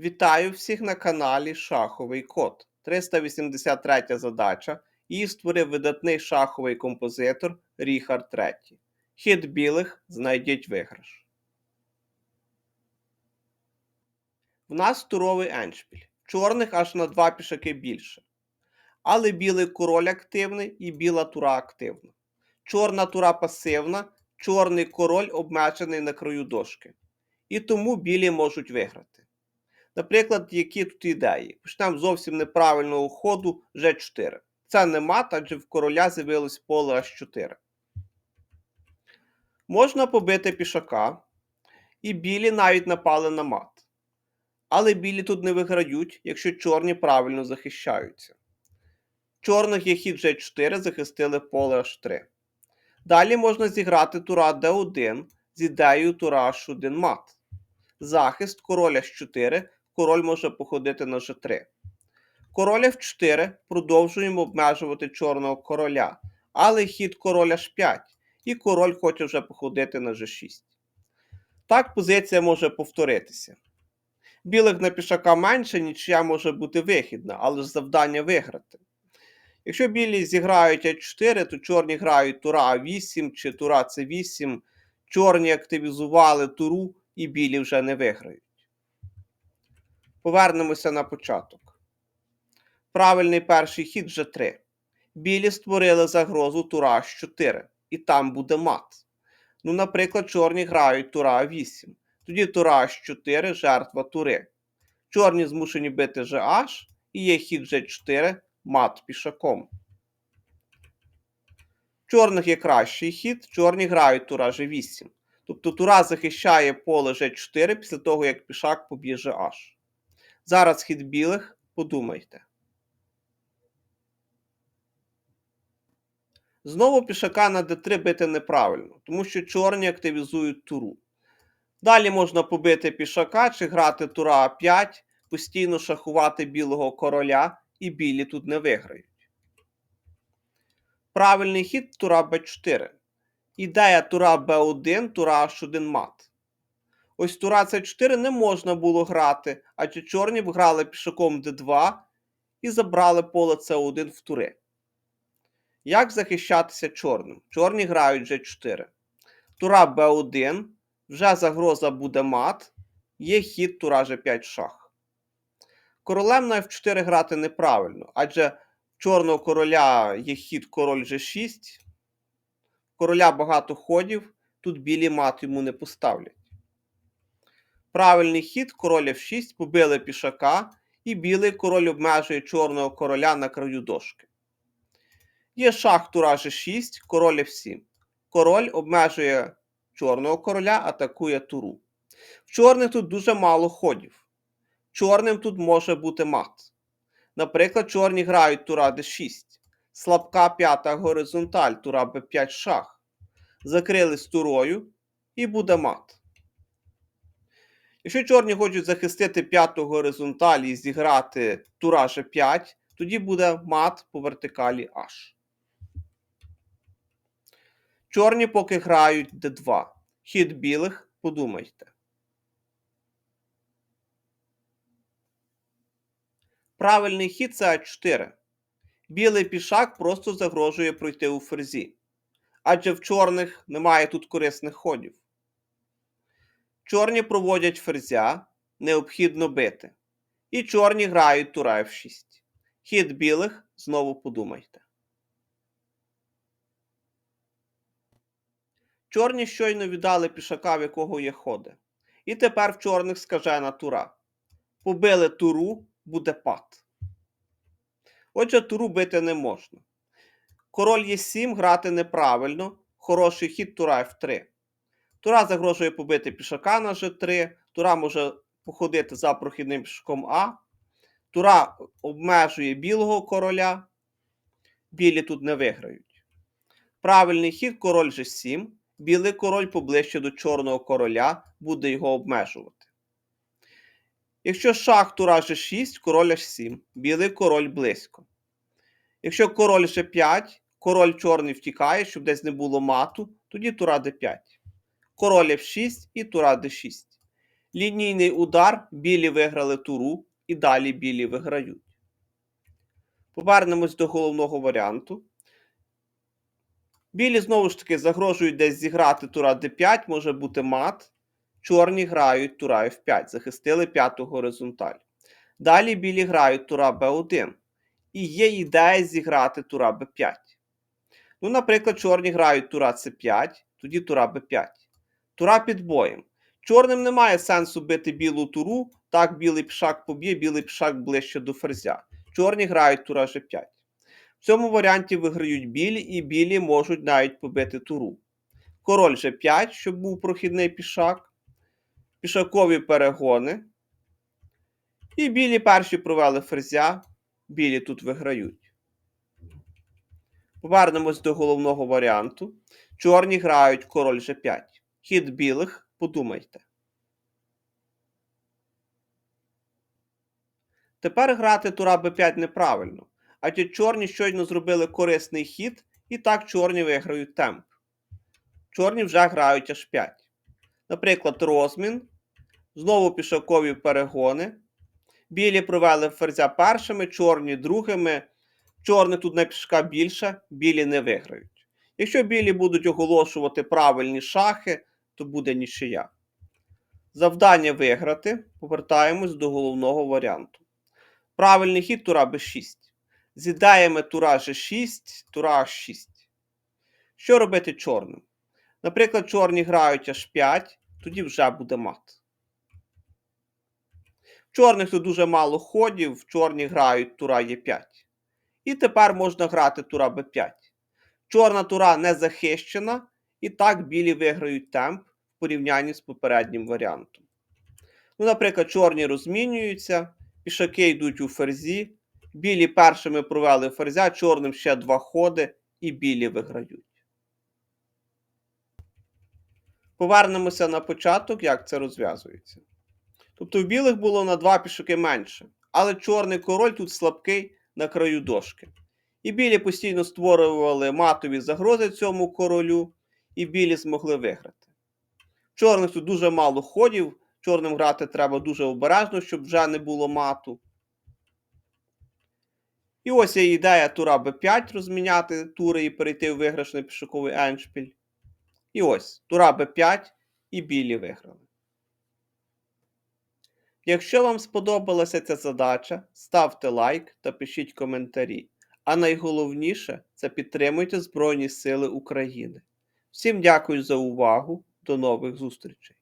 Вітаю всіх на каналі Шаховий Код. 383 задача. Її створив видатний шаховий композитор Ріхард III. Хід білих знайдіть виграш. В нас туровий еншпіль. Чорних аж на два пішаки більше. Але білий король активний і біла тура активна. Чорна тура пасивна, чорний король обмежений на краю дошки. І тому білі можуть виграти. Наприклад, які тут ідеї? Почнемо зовсім неправильного ходу G4. Це не мат, адже в короля з'явилось поле H4. Можна побити пішака, і білі навіть напали на мат. Але білі тут не виграють, якщо чорні правильно захищаються. Чорних є хід G4 захистили поле H3. Далі можна зіграти тура D1 з ідеєю тура H1 мат. Захист короля H4, король може походити на G3. Король F4 продовжуємо обмежувати чорного короля, але хід короля H5, і король хоче вже походити на G6. Так позиція може повторитися. Білих на пішака менше, нічия може бути вихідна, але ж завдання виграти. Якщо білі зіграють А4, то чорні грають тура А8 чи тура С8, чорні активізували туру і білі вже не виграють. Повернемося на початок. Правильний перший хід G3. Білі створили загрозу тура H4, і там буде мат. Ну, наприклад, чорні грають тура А8. Тоді тура H4 жертва тури. Чорні змушені бити GH, і є хід G4 мат пішаком. Чорних є кращий хід, чорні грають тура G8. Тобто тура захищає поле G4 після того, як пішак поб'є GH. Зараз хід білих, подумайте. Знову пішака на d3 бити неправильно, тому що чорні активізують туру. Далі можна побити пішака чи грати тура А5, постійно шахувати білого короля, і білі тут не виграють. Правильний хід тура Б4. Ідея тура Б1, тура H1 мат. Ось тура С4 не можна було грати, адже чорні грали пішаком d2 і забрали поле С1 в тури. Як захищатися чорним? Чорні грають G4. Тура Б1, вже загроза буде мат, є хід тура G5 шах. Королем на F4 грати неправильно, адже в чорного короля є хід король G6. Короля багато ходів, тут білі мат йому не поставлять. Правильний хід король F6, побили пішака, і білий король обмежує чорного короля на краю дошки. Є шах тура G6, король F7. Король обмежує чорного короля, атакує туру. В чорних тут дуже мало ходів. Чорним тут може бути мат. Наприклад, чорні грають тура d6, слабка п'ята горизонталь, тура b5 шах. Закрили з турою і буде мат. Якщо чорні хочуть захистити п'яту горизонталь і зіграти тура g5, тоді буде мат по вертикалі H. Чорні поки грають d2. Хід білих, подумайте. Правильний хід це А4. Білий пішак просто загрожує пройти у ферзі. Адже в чорних немає тут корисних ходів. Чорні проводять ферзя, необхідно бити. І чорні грають тура F6. Хід білих знову подумайте. Чорні щойно віддали пішака, в якого є ходи. І тепер в чорних скажена тура. Побили туру, буде пад. Отже, туру бити не можна. Король є 7 грати неправильно. Хороший хід тура F3. Тура загрожує побити пішака на G3. Тура може походити за прохідним пішаком А. Тура обмежує білого короля. Білі тут не виграють. Правильний хід король G7. Білий король поближче до чорного короля буде його обмежувати. Якщо шах тура G6, король H7, білий король близько. Якщо король G5, король чорний втікає, щоб десь не було мату, тоді тура D5. Король F6 і тура D6. Лінійний удар, білі виграли туру і далі білі виграють. Повернемось до головного варіанту. Білі знову ж таки загрожують десь зіграти тура d5, може бути мат. Чорні грають тура f5, захистили п'яту горизонталь. Далі білі грають тура b1. І є ідея зіграти тура b5. Ну, наприклад, чорні грають тура c5, тоді тура b5. Тура під боєм. Чорним немає сенсу бити білу туру, так білий пішак поб'є, білий пішак ближче до ферзя. Чорні грають тура g5. В цьому варіанті виграють білі, і білі можуть навіть побити туру. Король g5, щоб був прохідний пішак. Пішакові перегони. І білі перші провели ферзя. Білі тут виграють. Повернемось до головного варіанту. Чорні грають король g5. Хід білих, подумайте. Тепер грати тура b5 неправильно, адже чорні щойно зробили корисний хід, і так чорні виграють темп. Чорні вже грають h5. Наприклад, розмін. Знову пішакові перегони. Білі провели ферзя першими, чорні другими. Чорних тут на пішка більше, білі не виграють. Якщо білі будуть оголошувати правильні шахи, то буде нічия. Завдання виграти. Повертаємось до головного варіанту. Правильний хід тура b6. З ідеями тура g6, тура h6. Що робити чорним? Наприклад, чорні грають h5, тоді вже буде мат. В чорних тут дуже мало ходів, в чорні грають тура Е5. І тепер можна грати тура Б5. Чорна тура не захищена, і так білі виграють темп порівнянні з попереднім варіантом. Ну, Наприклад, чорні розмінюються, пішаки йдуть у ферзі, білі першими провели ферзя, чорним ще два ходи, і білі виграють. Повернемося на початок, як це розв'язується. Тобто в білих було на два пішаки менше, але чорний король тут слабкий на краю дошки. І білі постійно створювали матові загрози цьому королю, і білі змогли виграти. Чорних тут дуже мало ходів, чорним грати треба дуже обережно, щоб вже не було мату. І ось є ідея тура Б5 розміняти тури і перейти в виграшний пішаковий еншпіль. І ось тура Б5 і білі виграли. Якщо вам сподобалася ця задача, ставте лайк та пишіть коментарі. А найголовніше це підтримуйте Збройні Сили України. Всім дякую за увагу. До нових зустрічей!